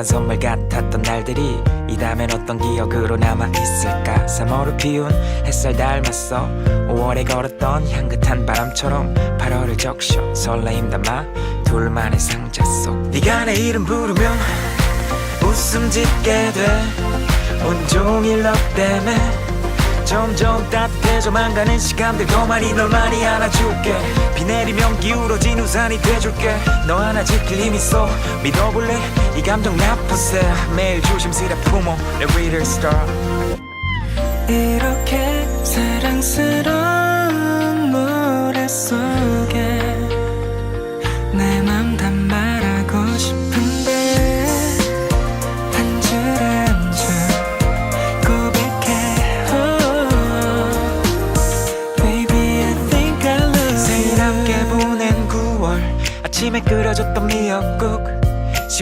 순간 선물 같았던 날들이 이다면 어떤 기억으로 남아있을까? 3월을 피운 햇살 닮았어. 5월에 걸었던 향긋한 바람처럼 8월을 적셔. 설레임 담아 둘만의 상자 속. 네가 내 이름 부르면 웃음 짓게 돼. 온종일 너 때문에 점점 따뜻해져만 가는 시간들 더 많이 널 많이 안아줄게. 비 내리면 기울어진 우산이 돼줄게. 너 하나 지킬 힘 있어. 믿어볼래? 이 감정 나쁘세. 매일 조심스레 품어. 내 reader star. 이렇게 사랑스러운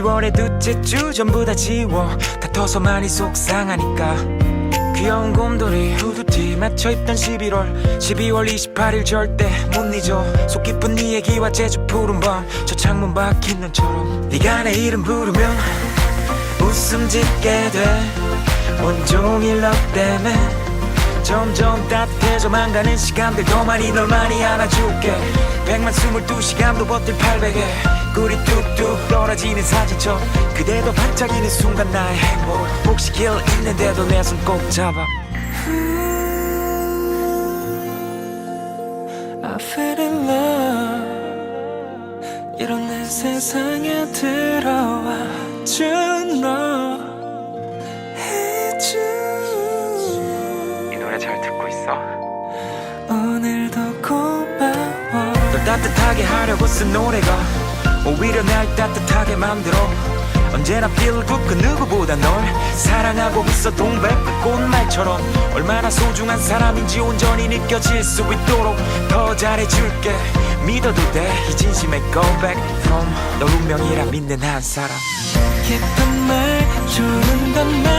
10월의 둘째 주 전부 다 지워. 다퉈서 많이 속상하니까. 귀여운 곰돌이 후드티 맞춰 입던 11월. 12월 28일 절대 못 잊어. 속 깊은 네 얘기와 제주 푸른 밤 저 창문 박힌 눈처럼 네가 내 이름 부르면 웃음 짓게 돼. 온종일 너 때문에 점점 따뜻해져만 가는 시간들 더 많이 널 많이 안아줄게. 100만 22시간도 버틸 800에 꿀이 뚝뚝 떨어지는 사진처럼 그대도 반짝이는 순간 나의 행복. 혹시 길 있는데도 내 손 꼭 잡아. I fell in love. 이런 내 세상에 들어와 준너. 해준 이 노래 잘 듣고 있어? 오늘도 고마워. 널 따뜻하게 하려고 쓴 노래가 오히려 날 따뜻하게 만들어. 언제나 good 그 누구보다 널 사랑하고 있어 동백빛 꽃말처럼. 얼마나 소중한 사람인지 온전히 느껴질 수 있도록 더 잘해줄게. 믿어도 돼 이 진심의 go back from. 너 운명이라 믿는 한 사람. 예쁜 말 좋은 것만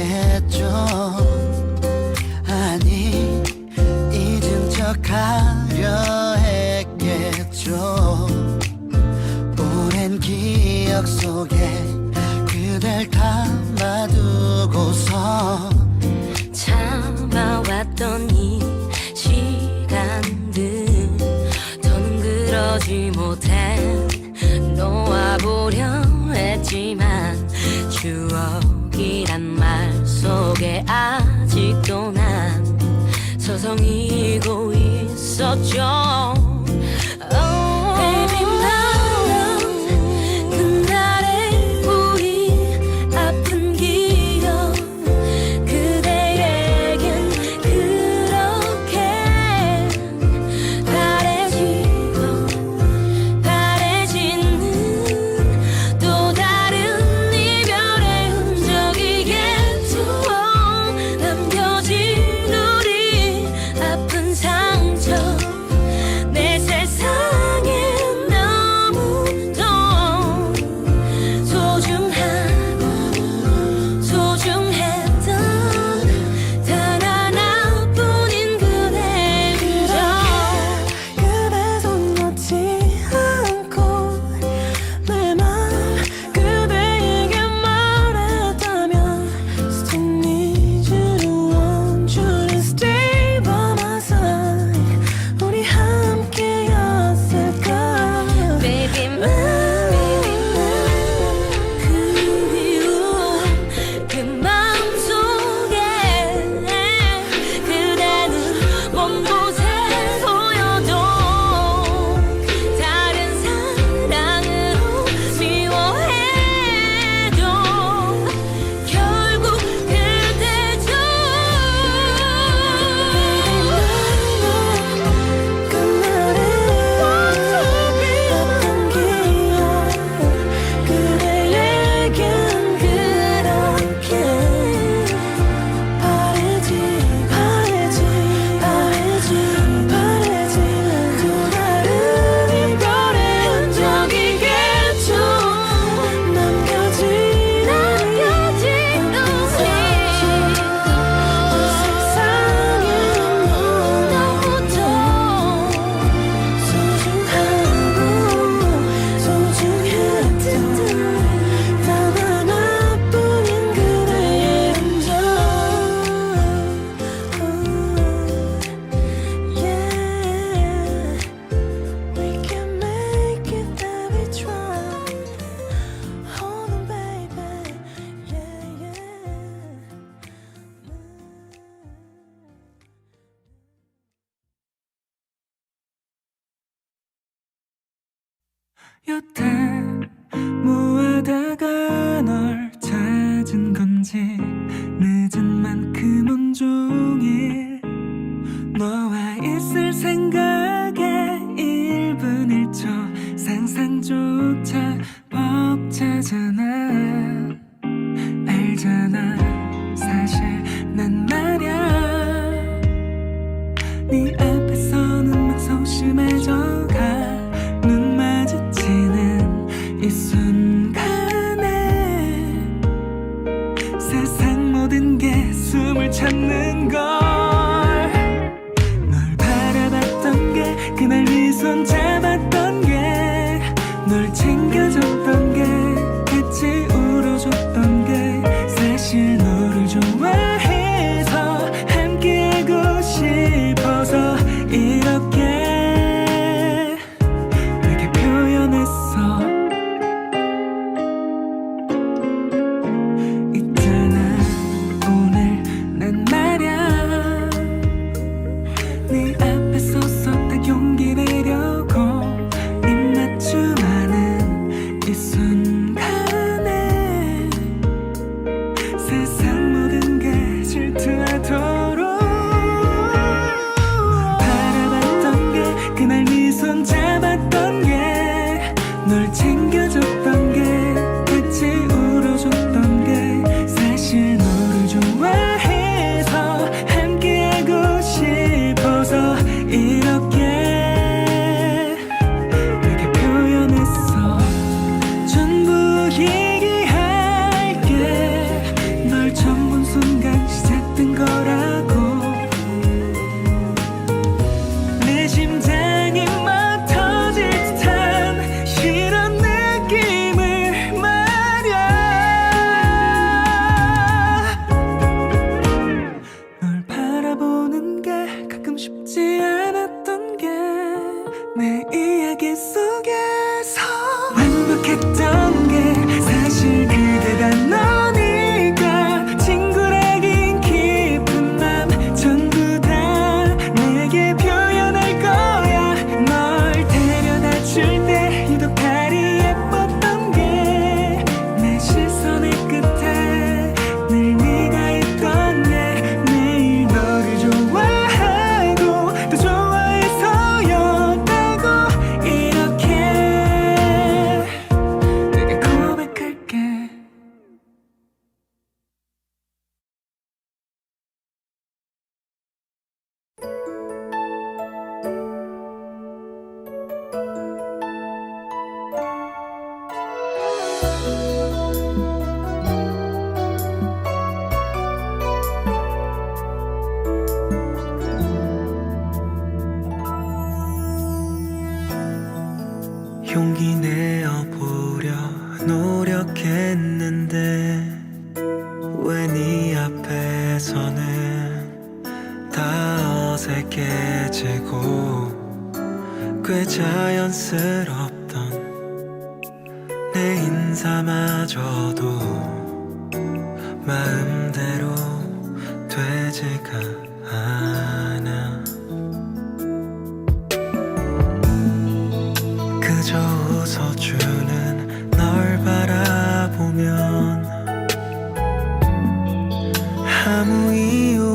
했죠. 아니 잊은 척하려 했겠죠. 오랜 기억 속에 아직도 난 서성이고 있었죠. 찾는 걸 널 바라봤던 게 그날 네손잡 깨지고 꽤 자연스럽던 내 인사마저도 마음대로 되지가 않아. 그저 웃어주는 널 바라보면 아무 이유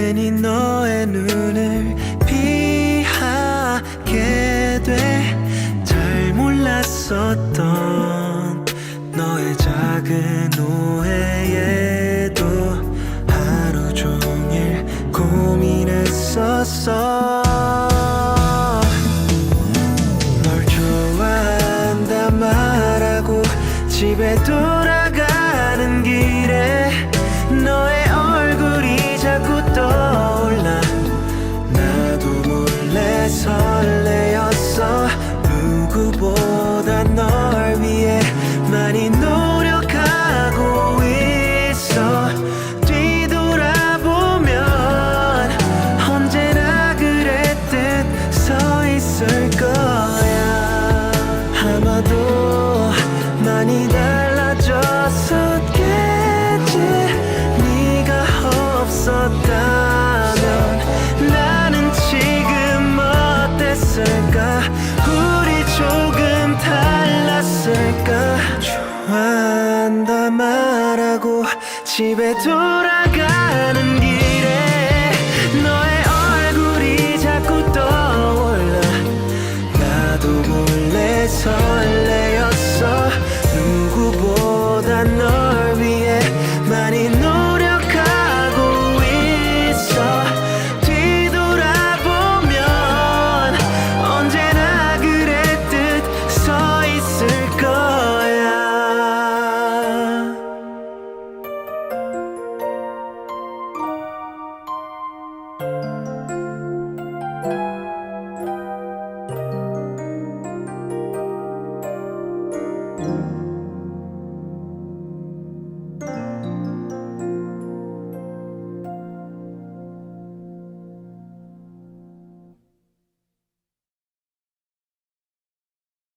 괜히 너의 눈을 피하게 돼 잘 몰랐었던 너의 작은 오해에도 하루 종일 고민했었어. 널 좋아한다 말하고 집에도 집에 돌아가.